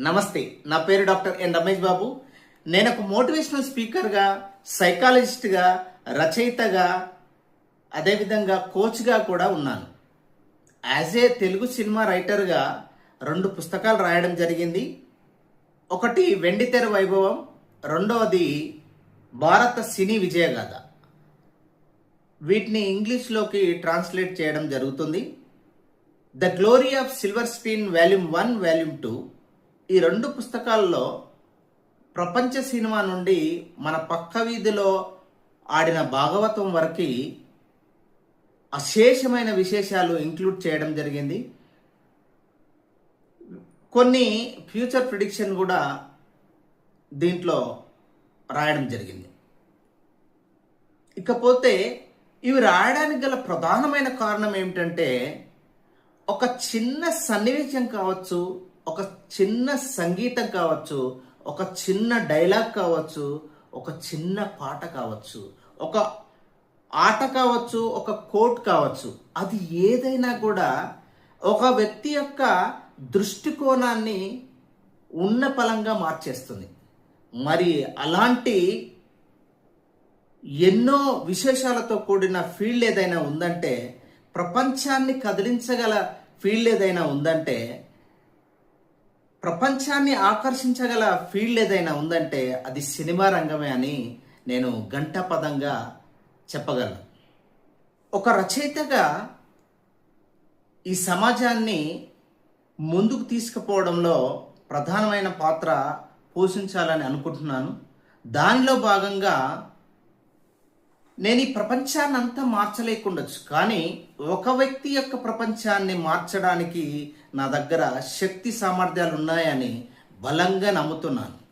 నమస్తే నా పేరు డాక్టర్ ఎన్ రమేష్ బాబు. నేను ఒక మోటివేషనల్ స్పీకర్గా సైకాలజిస్ట్గా రచయితగా అదేవిధంగా కోచ్గా కూడా ఉన్నాను. యాజ్ ఏ తెలుగు సినిమా రైటర్గా రెండు పుస్తకాలు రాయడం జరిగింది. ఒకటి వెండితెర వైభవం రెండవది భారత సినీ విజయగాథ. వీటిని ఇంగ్లీష్లోకి ట్రాన్స్లేట్ చేయడం జరుగుతుంది. The glory of silver screen volume one volume two ఈ రెండు పుస్తకాల్లో ప్రపంచ సినిమా నుండి మన పక్క వీధిలో ఆడిన భాగవతం వరకు అశేషమైన విశేషాలు ఇంక్లూడ్ చేయడం జరిగింది. కొన్ని ఫ్యూచర్ ప్రిడిక్షన్ కూడా దీంట్లో రాయడం జరిగింది. ఇకపోతే ఇవి రాయడానికి గల ప్రధానమైన కారణం ఏమిటంటే ఒక చిన్న సన్నివేశం కావచ్చు ఒక చిన్న సంగీతం కావచ్చు ఒక చిన్న డైలాగ్ కావచ్చు ఒక చిన్న పాట కావచ్చు ఒక ఆట కావచ్చు ఒక కోట్ కావచ్చు అది ఏదైనా కూడా ఒక వ్యక్తి యొక్క దృష్టికోణాన్ని ఉన్న పలంగా మార్చేస్తుంది. మరి అలాంటి ఎన్నో విశేషాలతో కూడిన ఫీల్డ్ ఏదైనా ఉందంటే ప్రపంచాన్ని కదిలించగల ఫీల్డ్ ఏదైనా ఉందంటే ప్రపంచాన్ని ఆకర్షించగల ఫీల్డ్ ఏదైనా ఉందంటే అది సినిమా రంగమే అని నేను గంటపదంగా చెప్పగలను. ఒక రచయితగా ఈ సమాజాన్ని ముందుకు తీసుకుపోవడంలో ప్రధానమైన పాత్ర పోషించాలని అనుకుంటున్నాను. దానిలో భాగంగా నేను ఈ ప్రపంచాన్ని అంతా మార్చలేకుండొచ్చు. కానీ ఒక వ్యక్తి యొక్క ప్రపంచాన్ని మార్చడానికి నా దగ్గర శక్తి సామర్థ్యాలు ఉన్నాయని బలంగా నమ్ముతున్నాను.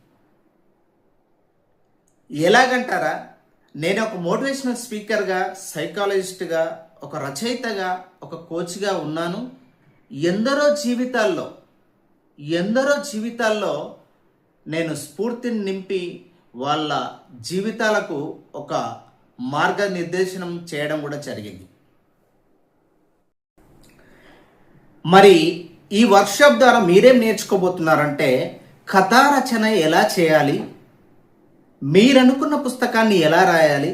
ఎలాగంటారా? నేను ఒక మోటివేషనల్ స్పీకర్గా సైకాలజిస్ట్గా ఒక రచయితగా ఒక కోచ్గా ఉన్నాను. ఎందరో జీవితాల్లో ఎందరో జీవితాల్లో నేను స్ఫూర్తిని నింపి వాళ్ళ జీవితాలకు ఒక మార్గనిర్దేశనం చేయడం కూడా జరిగింది. మరి ఈ వర్క్షాప్ ద్వారా మీరేం నేర్చుకోబోతున్నారంటే కథా రచన ఎలా చేయాలి మీరనుకున్న పుస్తకాన్ని ఎలా రాయాలి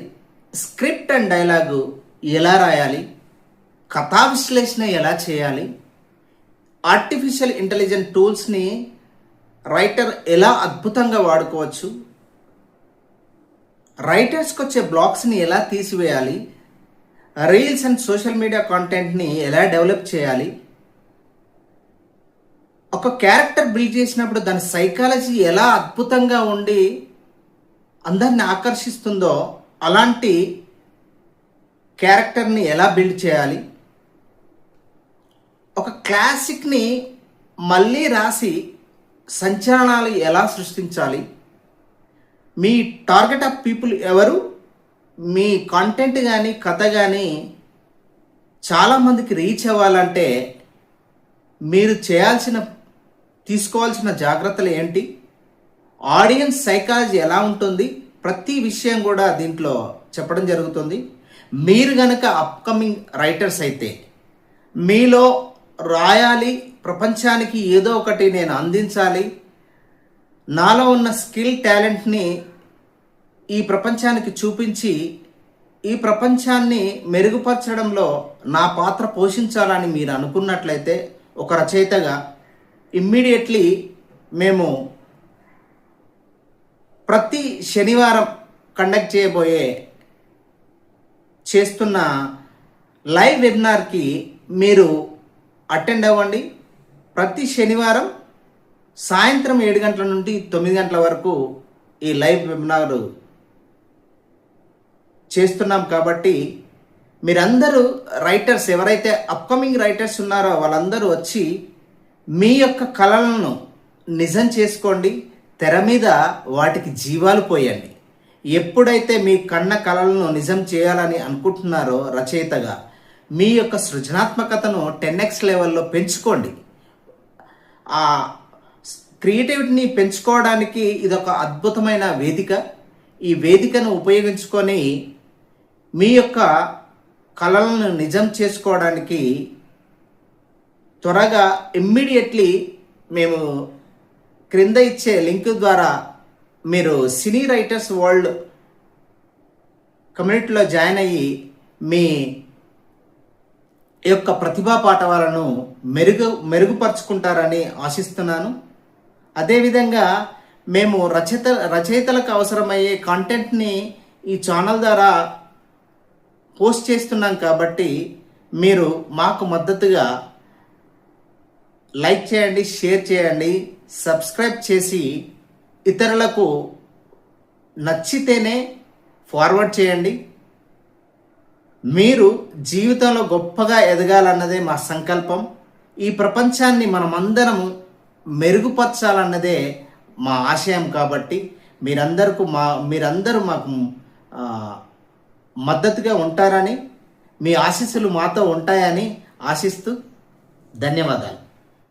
స్క్రిప్ట్ అండ్ డైలాగు ఎలా రాయాలి కథా విశ్లేషణ ఎలా చేయాలి ఆర్టిఫిషియల్ ఇంటెలిజెంట్ టూల్స్ని రైటర్ ఎలా అద్భుతంగా వాడుకోవచ్చు రైటర్స్కి వచ్చే బ్లాగ్స్ని ఎలా తీసివేయాలి? రీల్స్ అండ్ సోషల్ మీడియా కాంటెంట్ని ఎలా డెవలప్ చేయాలి? ఒక క్యారెక్టర్ బిల్డ్ చేసినప్పుడు దాని సైకాలజీ ఎలా అద్భుతంగా ఉండి అందరిని ఆకర్షిస్తుందో అలాంటి క్యారెక్టర్ని ఎలా బిల్డ్ చేయాలి? ఒక క్లాసిక్ని మళ్ళీ రాసి సంచలనాలు ఎలా సృష్టించాలి? మీ టార్గెట్ ఆఫ్ పీపుల్ ఎవరు? మీ కాంటెంట్ కానీ కథ కానీ చాలామందికి రీచ్ అవ్వాలంటే మీరు చేయాల్సిన తీసుకోవాల్సిన జాగ్రత్తలు ఏంటి? ఆడియన్స్ సైకాలజీ ఎలా ఉంటుంది? ప్రతి విషయం కూడా దీంట్లో చెప్పడం జరుగుతుంది. మీరు గనక అప్కమింగ్ రైటర్స్ అయితే మీలో రాయాలి ప్రపంచానికి ఏదో ఒకటి నేను అందించాలి నాలో ఉన్న స్కిల్ టాలెంట్ని ఈ ప్రపంచానికి చూపించి ఈ ప్రపంచాన్ని మెరుగుపరచడంలో నా పాత్ర పోషించాలని మీరు అనుకున్నట్లయితే ఒక రచయితగా ఇమ్మీడియట్లీ మేము ప్రతి శనివారం కండక్ట్ చేయబోయే చేస్తున్న లైవ్ వెబినార్కి మీరు అటెండ్ అవ్వండి. ప్రతి శనివారం సాయంత్రం ఏడు గంటల నుండి తొమ్మిది గంటల వరకు ఈ లైవ్ వెబినార్ చేస్తున్నాం కాబట్టి మీరందరూ రైటర్స్ ఎవరైతే అప్కమింగ్ రైటర్స్ ఉన్నారో వాళ్ళందరూ వచ్చి మీ యొక్క కళలను నిజం చేసుకోండి తెర మీద వాటికి జీవాలు పోయండి. ఎప్పుడైతే మీ కన్న కళలను నిజం చేయాలని అనుకుంటున్నారో రచయితగా మీ యొక్క సృజనాత్మకతను టెన్ ఎక్స్ లెవెల్లో పెంచుకోండి. ఆ క్రియేటివిటీని పెంచుకోవడానికి ఇది ఒక అద్భుతమైన వేదిక. ఈ వేదికను ఉపయోగించుకొని మీ యొక్క కళలను నిజం చేసుకోవడానికి త్వరగా ఇమ్మీడియట్లీ మేము క్రింద ఇచ్చే లింక్ ద్వారా మీరు సినీ రైటర్స్ వరల్డ్ కమ్యూనిటీలో జాయిన్ అయ్యి మీ యొక్క ప్రతిభా పాఠవాలను మెరుగు మెరుగుపరుచుకుంటారని ఆశిస్తున్నాను. అదేవిధంగా మేము రచయిత రచయితలకు అవసరమయ్యే కాంటెంట్ని ఈ ఛానల్ ద్వారా పోస్ట్ చేస్తున్నాం కాబట్టి మీరు మాకు మద్దతుగా లైక్ చేయండి షేర్ చేయండి సబ్స్క్రైబ్ చేసి ఇతరులకు నచ్చితేనే ఫార్వర్డ్ చేయండి. మీరు జీవితంలో గొప్పగా ఎదగాలన్నదే మా సంకల్పం. ఈ ప్రపంచాన్ని మనమందరము మెరుగుపరచాలన్నదే మా ఆశయం కాబట్టి మీరందరకు మా మీరందరూ మాకు మద్దతుగా ఉంటారని మీ ఆశీస్సులు మాతో ఉంటాయని ఆశిస్తూ ధన్యవాదాలు.